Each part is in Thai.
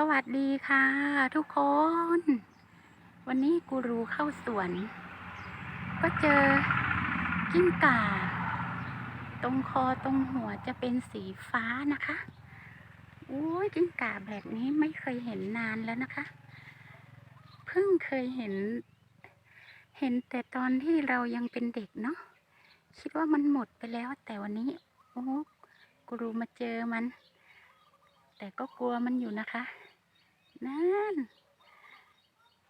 สวัสดีค่ะ ทุกคน วันนี้กูรูเข้าสวน ก็เจอกิ้งก่า ตรงคอตรงหัวจะเป็นสีฟ้านะคะโอ้ยกิ้งก่าแบบนี้ไม่เคยเห็นนานแล้วนะคะ เพิ่งเคยเห็น เห็นแต่ตอนที่เรายังเป็นเด็กเนาะคิดว่ามันหมดไปแล้วแต่วันนี้โอ้กูรูมาเจอมัน แต่ก็กลัวมันอยู่นะคะ นั่น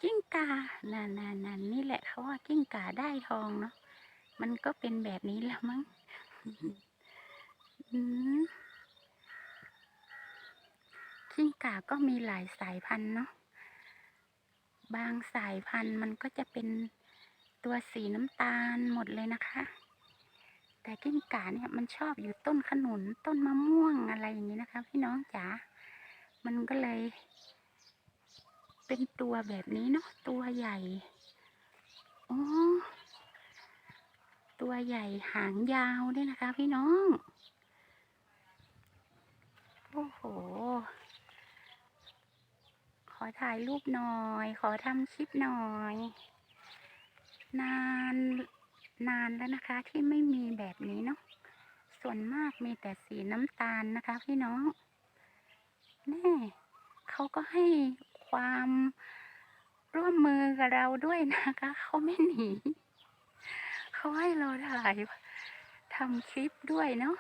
กิ้งกานั่นนั่นนั่นนี่แหละเขาว่ากิ้งกาได้ทองเนาะ มันก็เป็นแบบนี้แล้วมั้งกิ้งก่าก็มีหลายสายพันธุ์เนาะ บางสายพันธุ์มันก็จะเป็นตัวสีน้ำตาลหมดเลยนะคะ แต่กิ้งก่าเนี่ยมันชอบอยู่ต้นขนุนต้นมะม่วงอะไรอย่างนี้นะคะ พี่น้องจ๋า มันก็เลย เป็นตัวแบบนี้เนาะตัวใหญ่โอ้ตัวใหญ่หางยาวด้วยนะคะ พี่น้อง โอ้โห ขอถ่ายรูปหน่อย ขอทำคลิปหน่อย นานนานแล้วนะคะที่ไม่มีแบบนี้เนาะ ส่วนมากมีแต่สีน้ำตาลนะคะ พี่น้อง แน่เขาก็ให้ ความร่วมมือกับเราด้วยนะคะ เขาไม่หนีเขาให้เราถ่ายทำคลิปด้วยเนาะ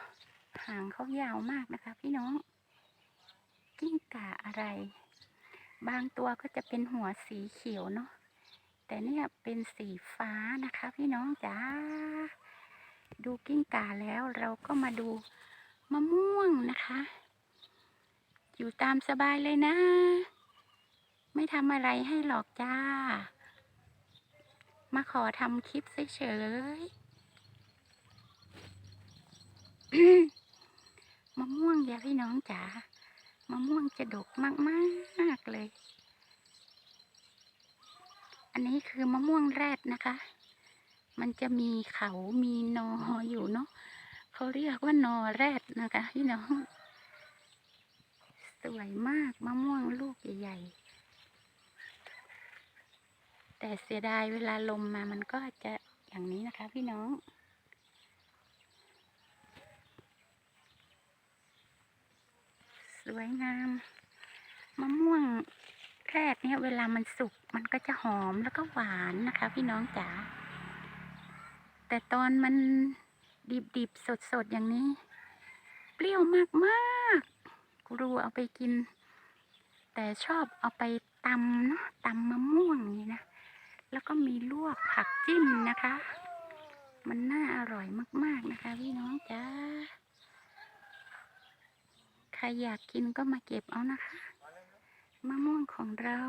หางเขายาวมากนะคะ พี่น้อง กิ้งก่าอะไร บางตัวก็จะเป็นหัวสีเขียวเนาะแต่เนี่ยเป็นสีฟ้านะคะ พี่น้องจ๋าดูกิ้งก่าแล้วเราก็มาดูมะม่วงนะคะ อยู่ตามสบายเลยนะ ไม่ทำอะไรให้หรอกจ้า มาขอทำคลิปเฉยๆมะม่วงยาพี่น้องจ๋ามะม่วงจะดกมากๆเลย อันนี้คือมะม่วงแรดนะคะ มันจะมีเขามีนออยู่เนาะเขาเรียกว่านอแรดนะคะพี่น้อง สวยมากมะม่วงลูกใหญ่ๆ แต่เสียดายเวลาลมมามันก็จะอย่างนี้นะคะพี่น้องสวยงามมะม่วงแรกเนี่ยเวลามันสุกมันก็จะหอมแล้วก็หวานนะคะ พี่น้องจ๋าแต่ตอนมันดิบๆสดๆอย่างนี้ เปรี้ยวมากๆกูรูเอาไปกิน แต่ชอบเอาไปตำเนาะตำมะม่วงนี่นะ แล้วก็มีลวกผักจิ้มนะคะ มันน่าอร่อยมากๆนะคะ พี่น้องจ้าใครอยากกินก็มาเก็บเอานะคะ มะม่วงของเรา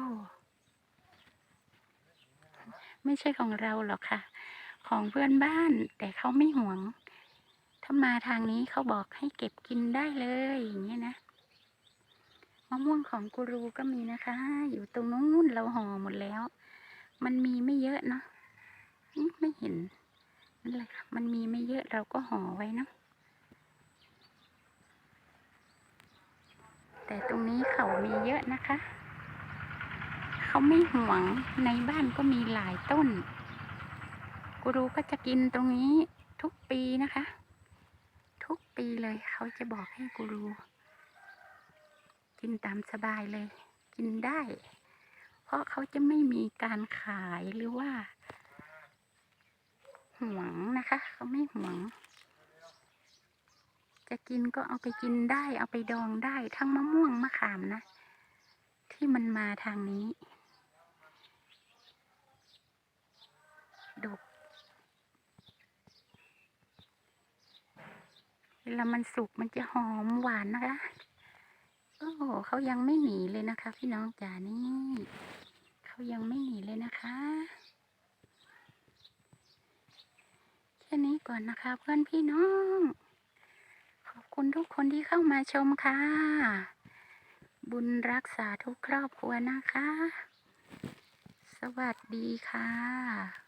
ไม่ใช่ของเราหรอกค่ะ ของเพื่อนบ้าน แต่เขาไม่หวง ถ้ามาทางนี้เขาบอกให้เก็บกินได้เลยอย่างเงี้ยนะมะม่วงของกูรูก็มีนะคะ อยู่ตรงนู้นเราห่อหมดแล้ว มันมีไม่เยอะเนาะไม่เห็นนั่นแหละค่ะมันมีไม่เยอะเราก็ห่อไว้เนาะแต่ตรงนี้เขามีเยอะนะคะ เขาไม่หวงในบ้านก็มีหลายต้น กูรูก็จะกินตรงนี้ทุกปีนะคะ ทุกปีเลยเขาจะบอกให้กูรู กินตามสบายเลย กินได้ เพราะเขาจะไม่มีการขายหรือว่าหวงนะคะ เขาไม่หวง จะกินก็เอาไปกินได้ เอาไปดองได้ทั้งมะม่วงมะขามนะ ที่มันมาทางนี้ดกเวลามันสุกมันจะหอมหวานนะคะ โอ้เขายังไม่หนีเลยนะคะ พี่น้องจ๋านี่ เขายังไม่หนีเลยนะคะแค่นี้ก่อนนะคะเพื่อนพี่น้อง ขอบคุณทุกคนที่เข้ามาชมค่ะ บุญรักษาทุกครอบครัวนะคะ สวัสดีค่ะ